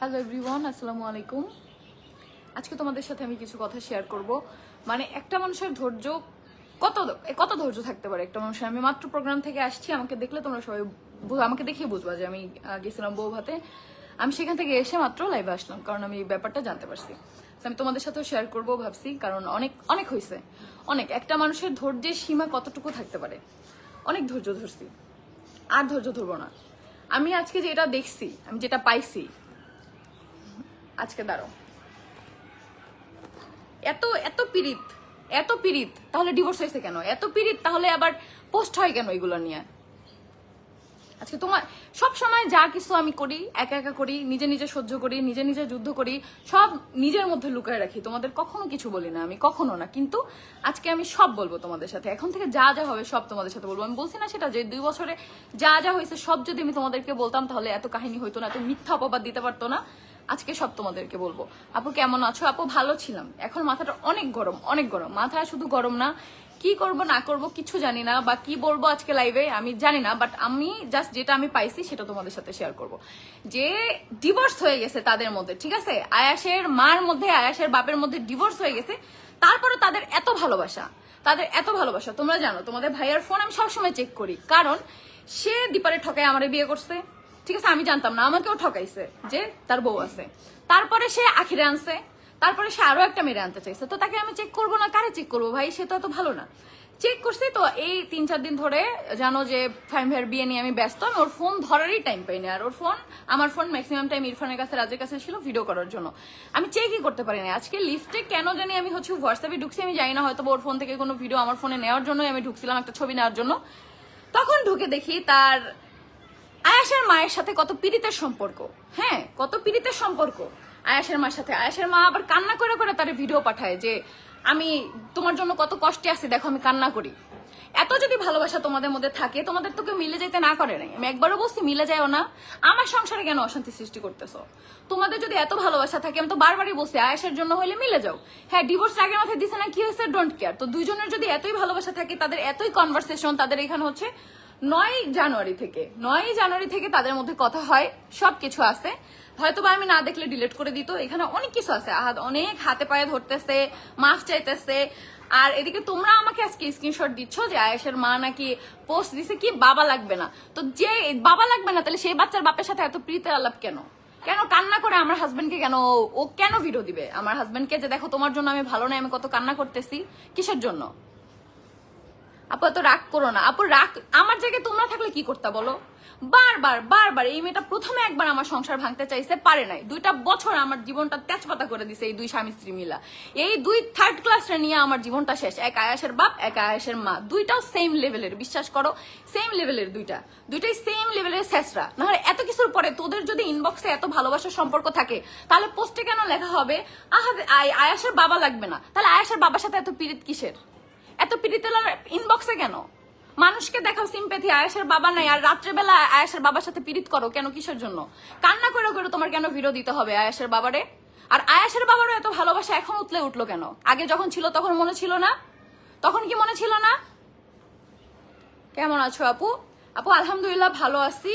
Hello everyone আসসালামু আলাইকুম। আজকে তোমাদের সাথে আমি কিছু কথা শেয়ার করব। মানে একটা মানুষের ধৈর্য কত কত ধৈর্য থাকতে পারে একটা মানুষের? আমি মাত্র প্রোগ্রাম থেকে আসছি, আমাকে দেখলে তোমরা সবাই আমাকে দেখেই বুঝবা যে আমি গেছিলাম বউ ভাতে আমি সেখান থেকে এসে মাত্র লাইভে আসলাম, কারণ আমি এই ব্যাপারটা জানতে পারছি। আমি তোমাদের সাথেও শেয়ার করব ভাবছি, কারণ অনেক অনেক হয়েছে অনেক। একটা মানুষের ধৈর্যের সীমা কতটুকু থাকতে পারে? অনেক ধৈর্য ধরছি। আর ধৈর্য ধরবো না। আমি আজকে যেটা দেখছি, আমি যেটা পাইছি আজকে দাঁড়ো এত এত পীড়িত এত পীড়িত, তাহলে ডিভোর্স হয়েছে কেন? এত পীড়িত, তাহলে আবার পোস্ট হয় কেন এগুলো নিয়ে? আজকে তোমার, সব সময় যা কিছু আমি করি, একা একা করি, নিজে নিজে সহ্য করি, নিজে নিজে যুদ্ধ করি, সব নিজের মধ্যে লুকায় রাখি। তোমাদের কখনো কিছু বলি না আমি, কখনো না। কিন্তু আজকে আমি সব বলব তোমাদের সাথে। এখন থেকে যা যা হবে সব তোমাদের সাথে বলব। আমি বলছি না সেটা যে দুই বছরে যা যা হয়েছে সব যদি আমি তোমাদেরকে বলতাম, তাহলে এত কাহিনী হইতো না, এত মিথ্যা অপবাদ দিতে পারতো না। আজকে সব তোমাদেরকে বলব। আপু কেমন আছো? আপু ভালো ছিলাম। এখন মাথাটা অনেক গরম অনেক গরম। মাথা শুধু গরম না, কি করব, না করব কিছু জানি না বা কি বলব আজকে লাইভে আমি জানি না বাট আমি জাস্ট যেটা আমি পাইছি সেটা তোমাদের সাথে শেয়ার করব। যে ডিভোর্স হয়ে গেছে তাদের মধ্যে, ঠিক আছে? আয়াসের মার মধ্যে, আয়াসের বাপের মধ্যে ডিভোর্স হয়ে গেছে। তারপরে তাদের এত ভালোবাসা, তাদের এত ভালোবাসা, তোমরা জানো, তোমাদের ভাইয়ার ফোন আমি সবসময় চেক করি। কারণ সে দীপারে ঠকায় আমারে বিয়ে করছে। ঠিক আছে, আমি জানতাম না, আমাকেও ঠকাইছে যে তার বউ আছে। তারপরে সে আখিরে আনছে, তারপরে সে আরও একটা মেরে আনতে চাইছে। তো তাকে আমি চেক করব না, কারে চেক করব ভাই? সে তো এত ভালো না। চেক করছি তো, এই তিন চার দিন ধরে জানো যে ফাইম ভাইয়ের বিয়ে নিয়ে আমি ব্যস্ত, আমি ওর ফোন ধরারই টাইম পাইনি আর ওর ফোন আমার ফোন ম্যাক্সিমাম টাইম ইরফানের কাছে, রাজের কাছে ছিল ভিডিও করার জন্য। আমি চেকই করতে পারিনি আজকে লিস্টে কেন জানি আমি হচ্ছে হোয়াটসঅ্যাপে ঢুকছি, আমি জানি না হয়তো ওর ফোন থেকে কোনো ভিডিও আমার ফোনে নেওয়ার জন্যই আমি ঢুকছিলাম একটা ছবি নেওয়ার জন্য। তখন ঢুকে দেখি তার আয়াসের মায়ের সাথে কত পীড়িতের সম্পর্ক। হ্যাঁ কত পীড়িতের সম্পর্ক। আয়াসের মায়ের সাথে। আয়াসের মা আবার কান্না করে করে তার ভিডিও পাঠায় যে, আমি তোমার জন্য কত কষ্টে আছি, দেখো আমি কান্না করি। এত যদি ভালোবাসা তোমাদের মধ্যে থাকে, তোমাদের তোকে মিলে যেতে না করে নাই। আমি একবারও বলছি, মিলে যায়ও না। আমার সংসারে কেন অশান্তি সৃষ্টি করতেছো? তোমাদের যদি এত ভালোবাসা থাকে, আমি তো বারবারই বলছি, আয়াসের জন্য হলে মিলে যাও। হ্যাঁ ডিভোর্স আগের মাথায় দিছে না, কি হয়েছে? ডোন্ট কেয়ার তো দুইজনের যদি এতই ভালোবাসা থাকে, তাদের এতই কনভারসেশন তাদের এখানে হচ্ছে নয় জানুয়ারি থেকে, নয় জানুয়ারি থেকে তাদের মধ্যে কথা হয় সব কিছু আছে। হয়তো বা আমি না দেখলে ডিলিট করে দিত, এখানে অনেক কিছু আছে। আহাদ অনেক হাতে পায়ে ধরতেছে, মাফ চাইতেছে। আর এদিকে তোমরা আমাকে আজকে স্ক্রিনশট দিচ্ছ যে আয়েশের মা নাকি পোস্ট দিছে কি বাবা লাগবে না। তো যে বাবা লাগবে না, তাহলে সেই বাচ্চার বাপের সাথে এত প্রীতের আলাপ কেন? কেন কান্না করে আমার হাজবেন্ডকে কেন ও- কেন ভিডিও দিবে? আমার হাজবেন্ডকে যে দেখো তোমার জন্য আমি ভালো নাই আমি কত কান্না করতেছি। কিসের জন্য? আপু, এত রাগ করো না। আপু, রাগ আমার জায়গায় তোমরা থাকলে কি করতে বলো? বারবার বারবার এই মেয়েটা প্রথমে একবার আমার সংসার ভাঙতে চাইছে, পারে নাই। দুইটা বছর আমার জীবনটা তেজপাতা করে দিছে এই দুই স্বামী স্ত্রী মিলা। এই দুই থার্ড ক্লাসে নিয়ে আমার জীবনটা শেষ। এক আয়াসের বাপ, এক আয়াসের মা। দুইটাও সেম লেভেলের বিশ্বাস করো সেম লেভেলের দুইটা। দুইটাই সেম লেভেলের শেষরা। নাহলে এত কিছুর পরে তোদের যদি ইনবক্সে এত ভালোবাসার সম্পর্ক থাকে, তাহলে পোস্টে কেন লেখা হবে? আহা, আয়- আয়াসের বাবা লাগবে না। তাহলে আয়াসের বাবার সাথে এত পীড়িত কিসের? এত পিরিতেলার ইনবক্সে কেন? মানুষকে দেখাও সিম্পেথি আয়েশের বাবা নাই, আর রাত্রেবেলা আয়েশের বাবার সাথে পীড়িত করো কেন কিসের জন্য? কান্না করে করে তোমার কেন ভিডিও দিতে হবে আয়েশের বাবারে? আর আয়েশের বাবারও এত ভালোবাসা এখন উতলে উঠল কেন? আগে যখন ছিল তখন মনে ছিল না? তখন কি মনে ছিল না? কেমন আছো আপু? আপু, আলহামদুলিল্লাহ ভালো আছি।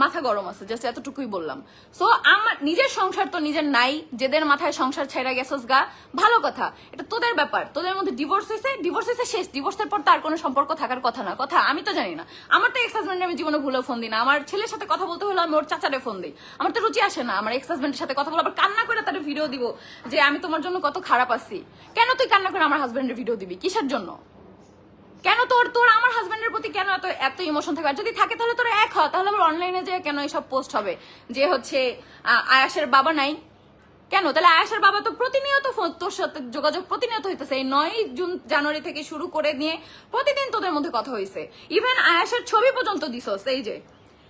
মাথা গরম আছে জাস্ট এতটুকুই বললাম। সো আমার, নিজের সংসার তো নিজের নাই, যেদের মাথায় সংসার ছেড়ে গেছস গা, ভালো কথা। এটা তোদের ব্যাপার, তোদের মধ্যে ডিভোর্স হয়েছে ডিভোর্স হয়েছে শেষ ডিভোর্সের পর তার কোনো সম্পর্ক থাকার কথা না। কথা আমি তো জানি না। আমার তো এক্স হাজব্যান্ডের আমি জীবনে ভুলেও ফোন দিই না। আমার ছেলের সাথে কথা বলতে হলে আমি ওর চাচারে ফোন দিই। আমার তো রুচি আসে না, আমার এক্স হাজব্যান্ডের সাথে কথা বলে আবার কান্না করে তার ভিডিও দিব যে, আমি তোমার জন্য কত খারাপ আছি। কেন তুই কান্না করে আমার হাজব্যান্ডের ভিডিও দিবি? কিসের জন্য? কেন তোর তোর আমার হাজবেন্ডের প্রতি কেন এত এত ইমোশন থাকবে আর যদি থাকে তাহলে তোর এক হ, তাহলে আবার অনলাইনে যে কেন এইসব পোস্ট হবে? যে হচ্ছে আয়াসের বাবা নাই। কেন? তাহলে আয়াসের বাবা তো প্রতিনিয়ত তোর সাথে যোগাযোগ প্রতিনিয়ত হইতেছে। এই নয় জুন, জানুয়ারি থেকে শুরু করে নিয়ে প্রতিদিন তোদের মধ্যে কথা হয়েছে ইভেন আয়াসের ছবি পর্যন্ত দিছস, এই যে।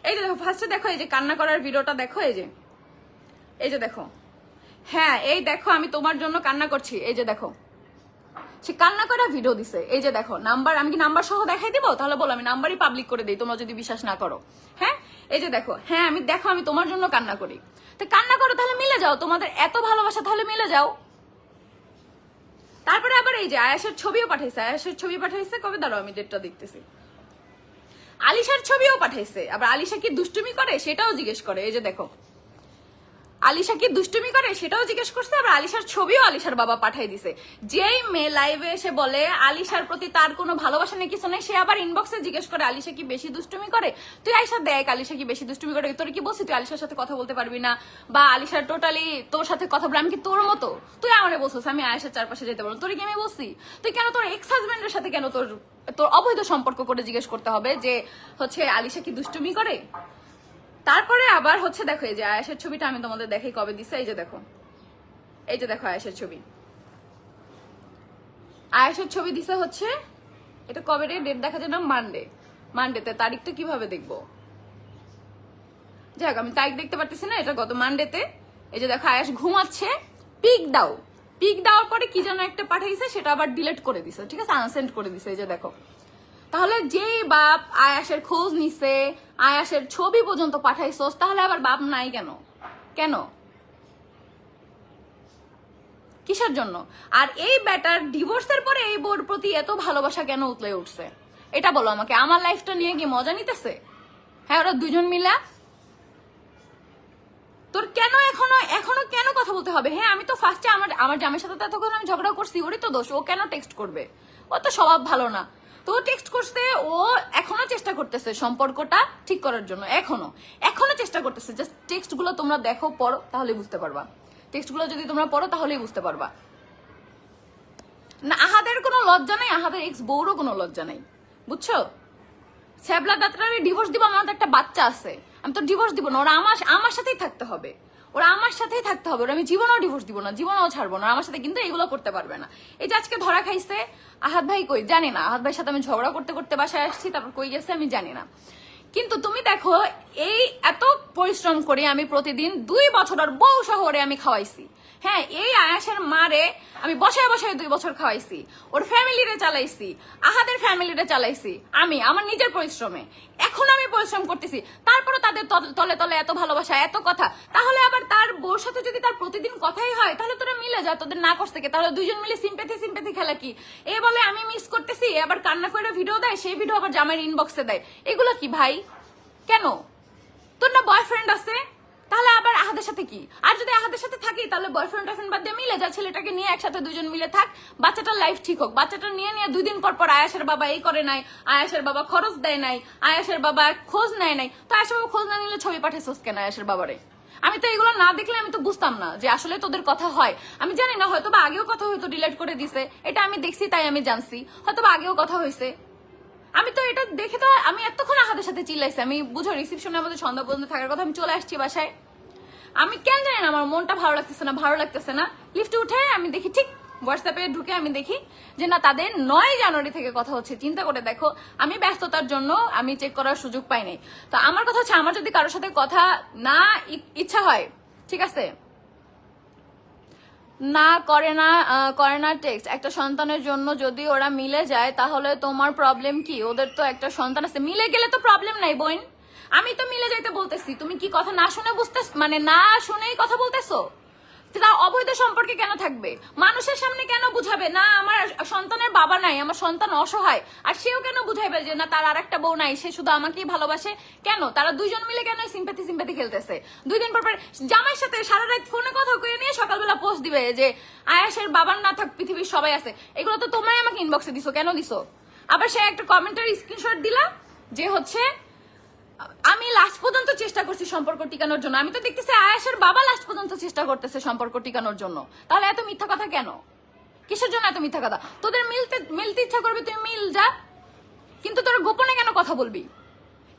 এই যে দেখো ফার্স্টে দেখো, এই যে কান্না করার ভিডিওটা দেখো, এই যে। এই যে দেখো। হ্যাঁ এই দেখো, আমি তোমার জন্য কান্না করছি। এই যে দেখো। সে কান্না করে ভিডিও দিছে। এই যে দেখো নাম্বার আমি কি নাম্বার সহ দেখাই দিব? তাহলে বলো, আমি নাম্বারই পাবলিক করে দিই, তোমরা যদি বিশ্বাস না করো। হ্যাঁ? এই যে দেখো হ্যাঁ আমি দেখো, আমি তোমার জন্য কান্না করি। তো কান্না করো, তাহলে মিলে যাও, তোমাদের এত ভালোবাসা, তাহলে মিলে যাও। তারপরে আবার এই যে আয়াসের ছবিও পাঠাইছে, আয়াসের ছবি পাঠাইছে, কবে? দাঁড়াও, আমি ডেটটা দেখতেছি। আলিশার ছবিও পাঠাইছে, আবার আলিশা কি দুষ্টুমি করে? সেটাও জিজ্ঞেস করে। এই যে দেখো আলিশা কি দুষ্টুমি করে? সেটাও জিজ্ঞেস করছে, আবার আলিশার ছবিও আলিশার বাবা পাঠাই দিছে। যেই মেয়ে লাইভে এসে বলে, আলিশার প্রতি তার কোনো ভালোবাসা নেই, কিছু নেই, সে আবার ইনবক্সে জিজ্ঞেস করে, আলিশা কি বেশি দুষ্টুমি করে? তুই আলিশা দেখ, আলিশা কি বেশি দুষ্টুমি করে? তোর কি বলছি, তুই আলিশার সাথে কথা বলতে পারবি না। বা আলিশার টোটালি তোর সাথে কথা বলে, আমি কি তোর মতো? তুই আমারে বলছিস, আমি আয়েশার চারপাশে যেতে পারব তোর কি আমি বলছি? তুই কেন তোর এক্স হাজবেন্ডের সাথে কেন তোর তোর অবৈধ সম্পর্ক করে জিজ্ঞেস করতে হবে যে, হচ্ছে আলিশা কি দুষ্টুমি করে? তারপরে আবার হচ্ছে দেখো, এই যে আয়াসের ছবিটা আমি তোমাদের দেখাই কবে দিছে, এই যে দেখো। এই যে দেখো আয়াসের ছবি। আয়াসের ছবি দিছে হচ্ছে, এটা কবে রে? ডেট দেখা যায় না মানডে মানডেতে তারিখটা কীভাবে দেখব? যাক আমি তারিখ দেখতে পারতেছি না, এটা গত মানডেতে এই যে দেখো, আয়াস ঘুমাচ্ছে পিক দাও। পিক দেওয়ার পরে কি যেন একটা পাঠাইছে, সেটা আবার ডিলিট করে দিছে, ঠিক আছে? আনসেন্ড করে দিছে, এই যে দেখো। তাহলে যে বাপ আয়াসের খোঁজ নিছে, আয়াসের ছবি পর্যন্ত পাঠাইছস, তাহলে আবার বাপ নাই কেন? কেন? কিসের জন্য? আর এই ব্যাটার ডিভোর্সের পরে এই বোর প্রতি এত ভালোবাসা কেন উতলে উঠছে? এটা বলো আমাকে, আমার লাইফটা নিয়ে কি মজা নিতেছে? হ্যাঁ ওরা দুজন মিলা? তোর কেন এখনও এখনও কেন কথা বলতে হবে? হ্যাঁ আমি তো ফার্স্টে আমার আমার জামের সাথে তো এতক্ষণ আমি ঝগড়া করছি, ওরই তো দোষ, ও কেন টেক্সট করবে? ও তো স্বভাব ভালো না। তো টেক্সট করতে ও এখনও চেষ্টা করতেছে সম্পর্কটা ঠিক করার জন্য, এখনও। এখনও চেষ্টা করতেছে জাস্ট টেক্সটগুলো তোমরা দেখো, পড়ো তাহলে বুঝতে পারবা। টেক্সটগুলো যদি তোমরা পড়ো, তাহলেই বুঝতে পারবা। না, আহাদের কোনো লজ্জা নেই, আহাদের এক্স বউরও কোনো লজ্জা নেই। বুঝছ? শ্যাবলা দাত্রারে ডিভোর্স দিব, আমার একটা বাচ্চা আছে। আমি তো ডিভোর্স দিব না, ওরা আমার আমার সাথেই থাকতে হবে। ওরা আমার সাথেই থাকতে হবে। ওরা আমি জীবনেও ডিভোর্স দিব না, জীবনেও ছাড়বো না আমার সাথে কিন্তু এগুলো করতে পারবে না। এই যে আজকে ধরা খাইছে, আহাত ভাই কই? জানি না। আহাত ভাইয়ের সাথে আমি ঝগড়া করতে করতে বাসায় আসছি, তারপর কই গেছে আমি জানি না। কিন্তু তুমি দেখো, এই এত পরিশ্রম করে আমি প্রতিদিন দুই বছর আর বউ শহরে আমি খাওয়াইছি। হ্যাঁ এই আয়াসের মারে আমি বসায় বসায় দুই বছর খাওয়াইছি। ওর ফ্যামিলিরে চালাইছি, আহাদের ফ্যামিলিরে চালাইছি। আমি, আমার নিজের পরিশ্রমে। এখন আমি পরিশ্রম করতেছি। তারপরে তাদের তলে তলে এত ভালোবাসা, এত কথা। তাহলে আবার তার বউর সাথে যদি তার প্রতিদিন কথাই হয়, তাহলে তোরা মিলে যা, তোদের না করতে থেকে তাহলে দুজন মিলে সিম্পেথি সিম্পেথি খেলা কি? এ বলে আমি মিস করতেছি আবার কান্না করে ভিডিও দেয়, সেই ভিডিও আবার জামাইয়ের ইনবক্সে দেয়। এগুলো কি ভাই? কেন? তোর না বয়ফ্রেন্ড আছে? তাহলে আবার আহাদের সাথে কি? আর যদি আহাদের সাথে থাকি, তাহলে বয়ফ্রেন্ড টয়ফ্রেন্ড বাদ দিয়ে মিলে যা, ছেলেটাকে নিয়ে একসাথে দুজন মিলে থাক, বাচ্চাটার লাইফ ঠিক হোক। বাচ্চাটা নিয়ে নিয়ে দুই দিন পর পর আয়াসের বাবা এই করে নাই, আয়াসের বাবা খরচ দেয় নাই, আয়াসের বাবা খোঁজ নেয় নাই। তো আয়াসের বাবা খোঁজ না নিলে ছবি পাঠাইছস কেন আয়াসের বাবারে? আমি তো এগুলো না দেখলে আমি তো বুঝতাম না যে আসলে তোদের কথা হয়। আমি জানি না হয়তো বা আগেও কথা হয়তো ডিলেট করে দিছে। এটা আমি দেখছি, তাই আমি জানছি। হয়তো বা আগেও কথা হয়েছে আমি তো এটা দেখে তো আমি এতক্ষণ আহাদের সাথে চিল্লাইছি। আমি বুঝো রিসিপশনের মধ্যে সন্ধ্যা পর্যন্ত থাকার কথা আমি চলে আসছি বাসায়। আমি কেন জানি না, আমার মনটা ভালো লাগতেছে না, ভালো লাগতেছে না। লিফটে উঠে আমি দেখি, ঠিক হোয়াটসঅ্যাপে ঢুকে আমি দেখি যে না, তাদের নয় জানুয়ারি থেকে কথা হচ্ছে। চিন্তা করে দেখো, আমি ব্যস্ততার জন্য আমি চেক করার সুযোগ পাইনি তো আমার কথা হচ্ছে, আমার যদি কারোর সাথে কথা না ইচ্ছা হয়, ঠিক আছে? না করে না করে না টেক্সট একটা সন্তানের জন্য যদি ওরা মিলে যায়, তাহলে তোমার প্রবলেম কি? ওদের তো একটা সন্তান আছে। মিলে গেলে তো প্রবলেম নাই, বোন। আমি তো মিলে যাইতে বলতেছি। তুমি কি কথা না শুনে বুঝতে মানে না শুনেই কথা বলতেছো? তা অবৈধ সম্পর্কে কেন থাকবে? মানুষের সামনে কেন বুঝাবে? না, আমার সন্তানের বাবা নাই, আমার সন্তান অসহায়। আর সেও কেন বুঝাইবে যে, না, তার আরেকটা বউ নাই, সে শুধু আমাকেই ভালোবাসে? কেন? তারা দুইজন মিলে কেন সিম্পাথি সিম্পাথি খেলতেছে? দুই দিন পর জামাইয়ের সাথে সারা রাত ফোনে কথা কয়ে নিয়ে সকালবেলা পোস্ট দিবে যে, আয়াসের বাবার না থাক, পৃথিবীর সবাই আছে। এগুলো তো তোমরাই আমাকে ইনবক্সে দিছো, কেন দিছো? আবার সে একটা কমেন্টার স্ক্রিনশট দিলা, যে হচ্ছে আমি লাস্ট পর্যন্ত চেষ্টা করছি সম্পর্ক টিকানোর জন্য। আমি তো দেখতেছি আয়াসের বাবা লাস্ট পর্যন্ত চেষ্টা করতেছে সম্পর্ক টিকানোর জন্য। তাহলে এত মিথ্যা কথা কেন? কিসের জন্য এত মিথ্যা কথা? তোদের মিলতে মিলতে ইচ্ছা করবে, তুই মিল, যা। কিন্তু তোর গোপনে কেন কথা বলবি?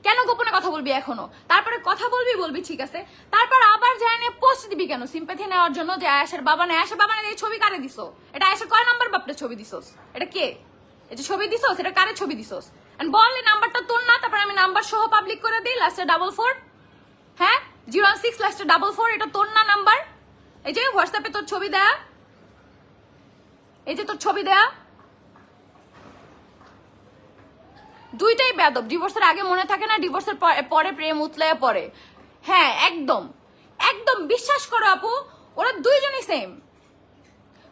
কেন গোপনে কথা বলবি এখনও? তারপরে কথা বলবি বলবি, ঠিক আছে। তারপর আবার যাই নিয়ে পোস্ট দিবি কেন? সিম্পাথি নেওয়ার জন্য যে আয়াসের বাবা নেই। আয়াসের বাবা নেই, এই ছবি কারে দিছো? এটা আয়াসের কয় নাম্বার বাপরে ছবি দিছোস? এটা কে? এটা ছবি দিছোস, এটা কারে ছবি দিছোস? And বল নাম্বারটা তোর না, তারপর আমি নাম্বার সহ পাবলিক করে দিই লাস্টে ডাবল ফোর হ্যাঁ? জিরো সিক্স লাস্টে ডাবল ফোর এটা তোর না নাম্বার? এই যে হোয়াটসঅ্যাপে তোর ছবি দেয়া। এই যে, তোর ছবি দেয়া। দুইটাই বেদব ডিভোর্সের আগে মনে থাকে না ডিভোর্সের পরে প্রেম উতলায় পরে হ্যাঁ একদম। একদম, বিশ্বাস করো আপু, ওরা দুইজনই সেম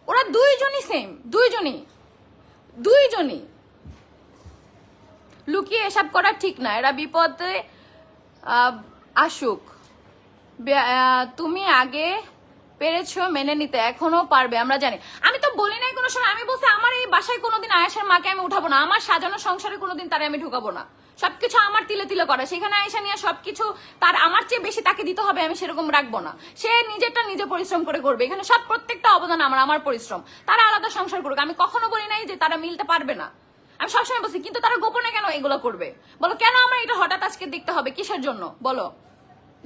ওরা দুইজনই সেম দুইজনই। দুইজনই। লুকিয়ে এসব করা ঠিক না। এরা বিপদে আসুক। তুমি আগে পেরেছ মেনে নিতে, এখনও পারবে, আমরা জানি। আমি তো বলি নাই কোনো সময়, আমি বলছি, আমার এই বাসায় কোনোদিন আয়েশার মাকে আমি উঠাবো না, আমার সাজানো সংসারে কোনোদিন তারে আমি ঢুকাবো না। সবকিছু আমার তিলে তিলে করে, সেখানে আয়েশা নিয়ে সবকিছু তার আমার চেয়ে বেশি তাকে দিতে হবে, আমি সেরকম রাখব না। সে নিজেরটা নিজে পরিশ্রম করে করবে, এখানে সব প্রত্যেকটা অবদান আমার আমার পরিশ্রম। তারা আলাদা সংসার করুক, আমি কখনো বলি নাই যে তারা মিলতে পারবে না। আমি সবসময় বলছি, কিন্তু তারা গোপনে কেন এগুলো করবে? বলো, কেন আমার এটা হঠাৎ আজকে দেখতে হবে কিসের জন্য? বলো।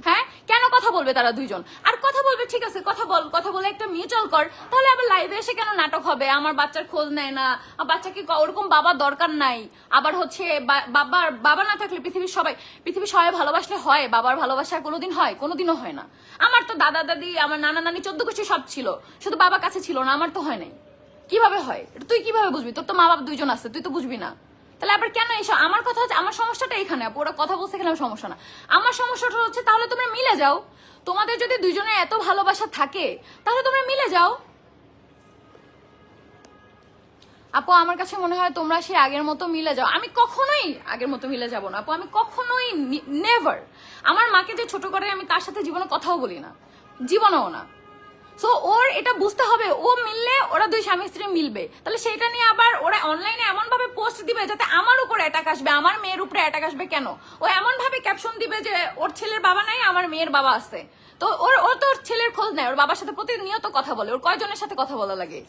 হ্যাঁ? কেন কথা বলবে তারা দুইজন? আর কথা বলবে, ঠিক আছে, কথা বল, কথা বলে একটা মিউচুয়াল কর, তাহলে আবার লাইভে এসে কেন নাটক হবে? আমার বাচ্চার খোঁজ নেয় না বাচ্চাকে ওরকম বাবা দরকার নাই। আবার হচ্ছে বাবার বাবা না থাকলে পৃথিবীর সবাই পৃথিবীর সবাই ভালোবাসলে হয়, বাবার ভালোবাসা কোনোদিন হয়, কোনোদিনও হয় না। আমার তো দাদা, দাদি, আমার নানা, নানি, চোদ্দ গোষ্ঠী সব ছিল, শুধু বাবা কাছে ছিল না, আমার তো হয় নাই। কীভাবে হয়? এটা তুই কীভাবে বুঝবি? তোর তো মা বাবা দুইজন আছে তুই তো বুঝবি না। তাহলে আবার কেন এসব? আমার কথা হচ্ছে আমার সমস্যাটা এখানে আপু, ওরা কথা বলছে এখানে সমস্যা না। আমার সমস্যাটা হচ্ছে তাহলে তোমরা মিলে যাও। তোমাদের যদি দুজনে এত ভালোবাসা থাকে তাহলে তোমরা মিলে যাও। আপু আমার কাছে মনে হয় তোমরা সেই আগের মতো মিলে যাও। আমি কখনোই আগের মতো মিলে যাব না আপু। আমি কখনোই নেভার আমার মাকে যে ছোট করে আমি তার সাথে জীবনে কথাও বলি না জীবনেও না। সো ওর এটা বুঝতে হবে, ও মিললে ওরা দুই স্বামী স্ত্রী মিলবে। তাহলে সেটা নিয়ে আবার ওরা অনলাইনে এমন ভাবে পোস্ট দিবে যাতে আমার উপরে অ্যাটাক আসবে, আমার মেয়ের উপরে অ্যাটাক আসবে কেন? ও এমন ভাবে ক্যাপশন দিবে যে, ওর ছেলের বাবা নাই, আমার মেয়ের বাবা আছে। তো ওর ও তো ওর ছেলের খোঁজ নেয় ওর বাবার সাথে প্রতিনিয়ত কথা বলে, ওর কয়জনের সাথে কথা বলা লাগে?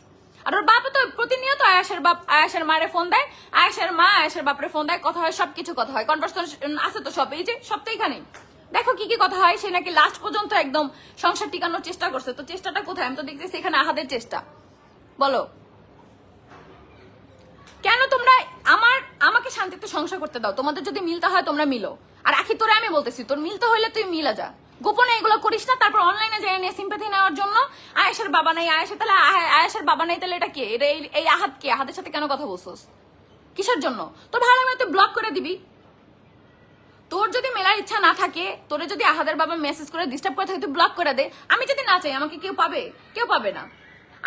আর ওর বাপ তো প্রতিনিয়ত আয়াসের বাপ, আয়াসের মারে ফোন দেয়, আয়াসের মা আয়াসের বাপরে ফোন দেয়, কথা হয়, সবকিছু কথা হয়। কনভার্সেশন আছে তো সব, এই যে সব তো এখানেই। দেখো কি কি কথা হয়, সে নাকি লাস্ট পর্যন্ত একদম সংসার টিকানোর চেষ্টা করছে। তো চেষ্টাটা কোথায়? আমি তো দেখতেছি এখানে আহাদের চেষ্টা। বলো। কেন তোমরা আমার, আমাকে শান্তিতে সংসার করতে দাও? তোমাদের যদি মিলতে হয় তোমরা মিলো। আর আখি, তোরে আমি বলতেছি, তোর মিলতে হইলে তুই মিলা যা। গোপনে এগুলো করিস না, তারপর অনলাইনে যাই, নিয়ে সিম্পাথি নেওয়ার জন্য। আয়েশের বাবা নাই আয়েশের তাহলে আয়- আয়েশের বাবা নাই, তাহলে এটা কে? এই- আহাত কে? আহাদের সাথে কেন কথা বলছোস? কিসের জন্য? তোর ভালো আমি তুই ব্লক করে দিবি। তোর যদি মেলার ইচ্ছা না থাকে, তোরে যদি আহাদের বাবা মেসেজ করে ডিস্টার্ব করে থাকে, তুই ব্লক করে দে। আমি যদি না চাই, আমাকে কেউ পাবে? কেউ পাবে না।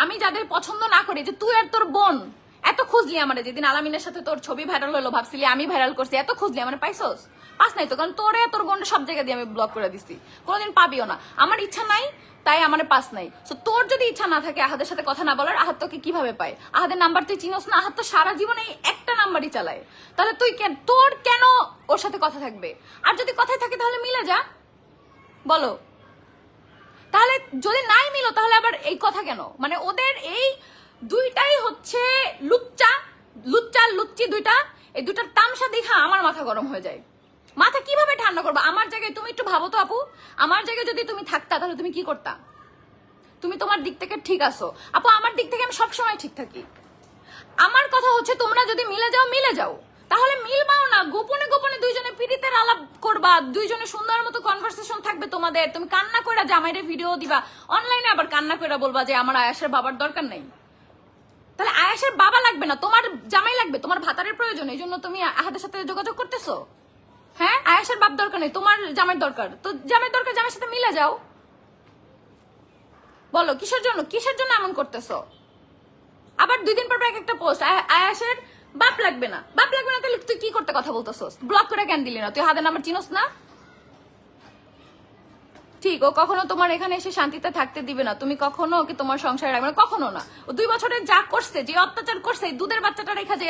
আমি যাদের পছন্দ না করি, যে তুই আর তোর বোন এত খুঁজলি আমার যেদিন আলামিনের সাথে তোর ছবি ভাইরাল হলো, ভাবছিলি আমি ভাইরাল করছি, এত খুঁজলি আমার পাইছস? পাস নাই তো, কারণ তোরে, তোর বোনটা সব জায়গা দিয়ে আমি ব্লক করে দিছি। কোনোদিন পাবিও না। আমার ইচ্ছা নাই, তাই আমার পাস নাই। তো তোর যদি ইচ্ছা না থাকে আহাদের সাথে কথা না বলার আহাত তোকে কীভাবে পায়? আহাদের নাম্বার তুই চিনোস না আহাত তো সারা জীবনে একটা নাম্বারই চালায়। তাহলে তুই কেন, তোর কেন ওর সাথে কথা থাকবে? আর যদি কথায় থাকে, তাহলে মিলে যা। বলো। তাহলে যদি নাই মিলো, তাহলে আবার এই কথা কেন? মানে ওদের এই দুইটাই হচ্ছে লুচ্চা লুচ্চা, লুচ্চি দুইটা। এই দুটার তামসা দেখা আমার মাথা গরম হয়ে যায়। মাথা কীভাবে ঠান্ডা করব? আমার জায়গায় তুমি একটু ভাবো তো আপু। আমার জায়গায় যদি তুমি থাকতা, তাহলে তুমি কি করতা? তুমি তোমার দিক থেকে ঠিক আছো। আপু, আমার দিক থেকে আমি সবসময় ঠিক থাকি। আমার কথা হচ্ছে তোমরা যদি মিলে যাও মিলে যাও। তাহলে মিলবাও না। গোপনে গোপনে দুইজনে পীড়িতের আলাপ করবা। দুইজনে সুন্দর মতো কনভারসেশন থাকবে তোমাদের। তুমি কান্না করে জামাইরে ভিডিও দিবা। অনলাইনে আবার কান্না করে বলবা যে আমার আয়াসের বাবার দরকার নেই। তাহলে আয়াসের বাবা লাগবে না, তোমার জামাই লাগবে, তোমার ভাতারের প্রয়োজন, এই জন্য তুমি আহাদের সাথে যোগাযোগ করতেছো? হ্যাঁ? আয়াসের বাপ দরকার নেই, তোমার জামাইয়ের দরকার। তো জামাইয়ের দরকার, জামাইয়ের সাথে মিলে যাও। বলো, কিসের জন্য? কিসের জন্য এমন করতেছো? আবার দুই দিন পর এক একটা পোস্ট আয়াসের বাপ লাগবে না। বাপ লাগবে না, তাহলে তুই কি করতে কথা বলতেছস? ব্লক করে কেন দিলি না? তুই হাতের নাম্বার চিনোস না? ঠিক, ও কখনো তোমার এখানে এসে শান্তিতে থাকতে দিবে না। তুমি কখনো ওকে তোমার সংসারে রাখবে না, কখনো না। ও দুই বছরে যা করছে, যে অত্যাচার করছে দুধের বাচ্চাটা রেখা যে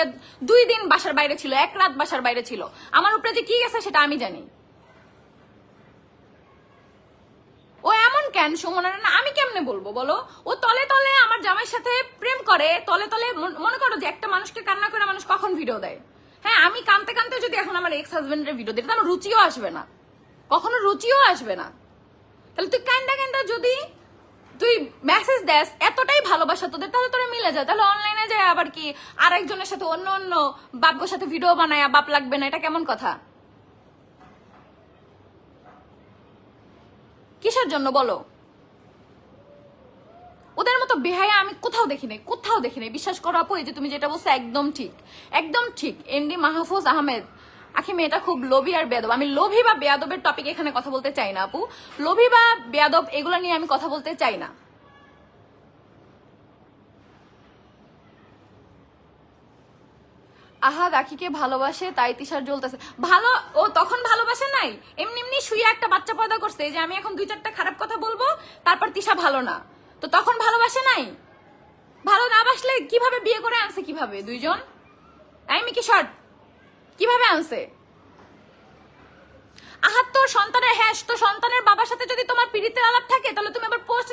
দুই দিন বাসার বাইরে ছিল, এক রাত বাসার বাইরে ছিল। আমার উপরে যে কি গেছে সেটা আমি জানি। ও এমন কেন, সুমনের না, আমি কেমনে বলব বলো? ও তলে তলে আমার জামাইয়ের সাথে প্রেম করে, তলে তলে মনে করো যে একটা মানুষকে কান্না করে মানুষ কখন ভিডিও দেয়? হ্যাঁ আমি কানতে কানতে যদি এখন আমার এক্স হাজবেন্ডের ভিডিও দিই তাহলে রুচিও আসবে না। কখনো রুচিও আসবে না। তাহলে তুই কান্দা কান্দা যদি তুই মেসেজ দেস, এতটাই ভালোবাসা তোদের, তাহলে তোরা মিলে যায় তাহলে অনলাইনে যায় আবার কি আর একজনের সাথে অন্য অন্য বাপ্যর সাথে ভিডিও বানায় বাপ লাগবে না, এটা কেমন কথা? কিসের জন্য বলো? ওদের মতো বেহায়া আমি কোথাও দেখি নাই কোথাও দেখি নাই বিশ্বাস করো আপু, এই যে তুমি যেটা বলছো, একদম ঠিক। একদম ঠিক। এমডি মাহফুজ আহমেদ আখি, মেয়েটা খুব লোভী আর বেয়াদব। আমি লোভী বা বেয়াদবের টপিক এখানে কথা বলতে চাই না, আপু। লোভী বা বেয়াদব, এগুলো নিয়ে আমি কথা বলতে চাই না। আহাদ আখিকে ভালোবাসে, তাই তিশার জ্বলতেছে। ভালো, ও তখন ভালোবাসে নাই। এমনি এমনি শুয়ে একটা বাচ্চা পয়দা করছে যে আমি এখন দুই চারটা খারাপ কথা বলব, তারপর তিশা ভালো না। তো তখন ভালোবাসে নাই? ভালো না বাসলে কীভাবে বিয়ে করে আনছে কীভাবে দুইজন? আই মিকি শর্ট কীভাবে আনছে? আহাত তোর সন্তানের হ্যাঁ তো সন্তানের বাবার সাথে যদি তোমার পীড়িতের আলাপ থাকে, তাহলে তুমি আবার পোস্ট